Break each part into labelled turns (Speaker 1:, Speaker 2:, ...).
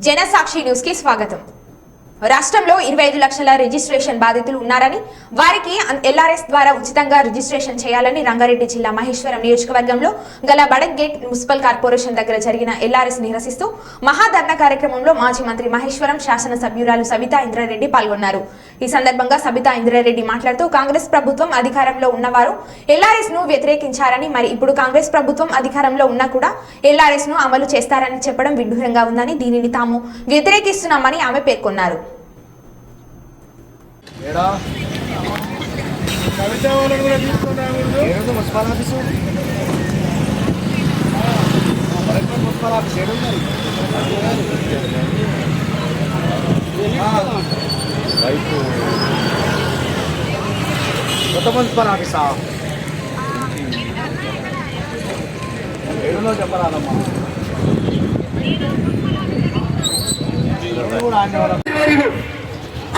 Speaker 1: జనసాక్షి news కి స్వాగతం రాష్ట్రంలో ఇరవై ఐదు లక్షల రిజిస్ట్రేషన్ బాధితులు ఉన్నారని వారికి ఎల్ఆర్ఎస్ ద్వారా ఉచితంగా రిజిస్ట్రేషన్ చేయాలని రంగారెడ్డి జిల్లా మహేశ్వరం నియోజకవర్గంలో గల బడక్ గేట్ మున్సిపల్ కార్పొరేషన్ దగ్గర జరిగిన ఎల్ఆర్ఎస్ నిరసిస్తూ మహాధర్ణ కార్యక్రమంలో మాజీ మంత్రి మహేశ్వరం శాసన సభ్యురాలు సబితా ఇంద్రారెడ్డి పాల్గొన్నారు. ఈ సందర్భంగా సబితా ఇంద్రారెడ్డి మాట్లాడుతూ కాంగ్రెస్ ప్రభుత్వం అధికారంలో ఉన్నవారు ఎల్ఆర్ఎస్ను వ్యతిరేకించారని మరి ఇప్పుడు కాంగ్రెస్ ప్రభుత్వం అధికారంలో ఉన్నా కూడా ఎల్ఆర్ఎస్ను అమలు చేస్తారని చెప్పడం విడ్డూరంగా ఉందని దీనిని తాము వ్యతిరేకిస్తున్నామని ఆమె పేర్కొన్నారు.
Speaker 2: ఏడా? కవిత వాళ్ళని కూడా తీసుకున్నాము మున్సిపల్ ఆఫీసు మున్సిపల్ ఆఫీస్? రైతు కొత్త మున్సిపల్ ఆఫీసా ఏడులో చెప్పరాదమ్మా కూడా ఆయన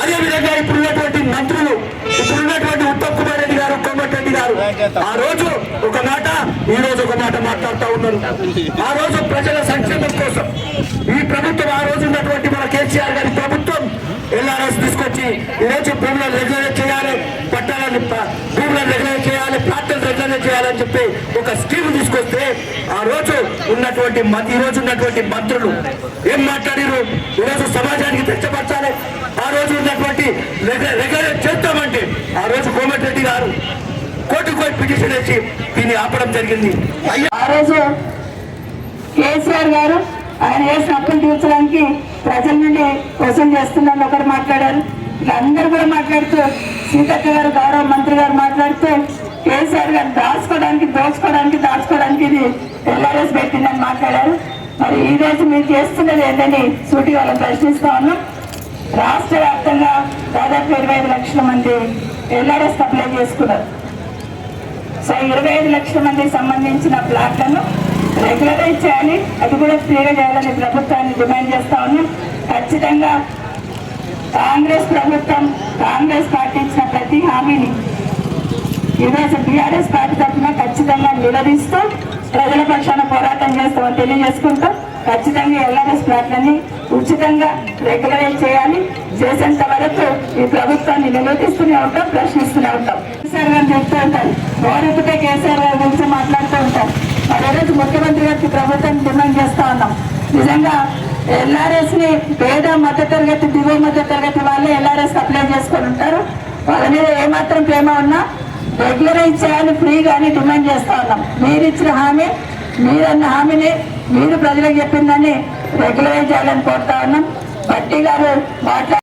Speaker 3: మంత్రులు అదే విధంగా ఇప్పుడున్నటువంటి మంత్రులు ఇప్పుడున్నటువంటి ఉత్తమ్ కుమార్ రెడ్డి గారు కోమటిరెడ్డి గారు ఆ రోజు ఒక మాట ఈ రోజు ఒక మాట మాట్లాడుతూ ఉన్నారు ఆ రోజు ప్రజల సంక్షేమం కోసం ఈ ప్రభుత్వం ఆ రోజు ఉన్నటువంటి మన కేసీఆర్ గారి ప్రభుత్వం ఎల్ఆర్ఎస్ తీసుకొచ్చి ఈ రోజు భూములను రెగ్యులేట్ చేయాలి పట్టాలని భూములను రెగ్యులేట్ చేయాలి ప్లాట్లను రెగ్యులేట్ చేయాలని చెప్పి ఒక స్కీమ్ తీసుకొస్తే ఆ రోజు ఉన్నటువంటి ఈ రోజు ఉన్నటువంటి మంత్రులు ఏం మాట్లాడారు ఈ రోజు సమాజానికి తెచ్చపరచాలి ఆ రోజు పెట్టి రెగ్యులేట్ చేస్తామంటే ఆ రోజు కోమటిరెడ్డి గారు కోర్టుకు పోయి పిటిషన్ వేసి దీన్ని ఆపడం జరిగింది. అయ్యా
Speaker 4: ఆ రోజు కేసీఆర్ గారు ఆయన వేసిన అప్పులు తీర్చడానికి ప్రజల నుండి కోసం చేస్తుందని ఒకరు మాట్లాడారు. ఇలా అందరూ కూడా మాట్లాడుతూ సీతక్క గారు గౌరవ మంత్రి గారు మాట్లాడుతూ కేసీఆర్ గారు దాచుకోవడానికి దోచుకోవడానికి దాచుకోవడానికి ఇది ఎల్ఆర్ఎస్ పెట్టిందని మాట్లాడారు. మరి ఈ రోజు మీరు చేస్తున్నది ఏంటని సూటి వాళ్ళని ప్రశ్నిస్తా ఉన్నాం. రాష్ట్ర వ్యాప్తంగా దాదాపు ఇరవై ఐదు లక్షల మంది ఎల్ఆర్ఎస్ అప్లై చేసుకున్నారు. సో ఇరవై ఐదు లక్షల మందికి సంబంధించిన ప్లాట్లను రెగ్యులరైజ్ చేయాలి. అది కూడా ఫ్రీగా చేయాలని ప్రభుత్వాన్ని డిమాండ్ చేస్తా ఉన్నాం. ఖచ్చితంగా కాంగ్రెస్ ప్రభుత్వం కాంగ్రెస్ పార్టీ ఇచ్చిన ప్రతి హామీని ఈరోజు బీఆర్ఎస్ పార్టీ తరఫున ఖచ్చితంగా నిలదీస్తూ ప్రజల పక్షాన పోరాటం చేస్తామని తెలియజేసుకుంటూ ఖచ్చితంగా ఎల్ఆర్ఎస్ ప్లాట్లని ఉచితంగా రెగ్యులరైజ్ చేయాలి. చేసేంత వరకు ఈ ప్రభుత్వాన్ని నిలదీస్తూనే ఉంటాం ప్రశ్నిస్తూనే ఉంటాం. కేసీఆర్ గారు చెప్తూ ఉంటారు. గౌరవతే కేసీఆర్ గారి గురించి మాట్లాడుతూ ఉంటారు. మరి రోజు ముఖ్యమంత్రి గారికి ప్రభుత్వం డిమాండ్ చేస్తా ఉన్నాం. నిజంగా ఎల్ఆర్ఎస్ని పేద మధ్య తరగతి దిగువ మధ్య తరగతి వాళ్ళే ఎల్ఆర్ఎస్ అప్లై చేసుకొని ఉంటారు. వాళ్ళ మీద ఏమాత్రం ప్రేమ ఉన్నా రెగ్యులరైజ్ చేయాలి ఫ్రీగా అని డిమాండ్ చేస్తా ఉన్నాం. మీరు ఇచ్చిన హామీ మీరన్న హామీని మీరు ప్రజలకు చెప్పిందని రెగ్యులరైజ్ చేయాలని కోరుతా ఉన్నాం. బట్టి గారు మాట్లాడు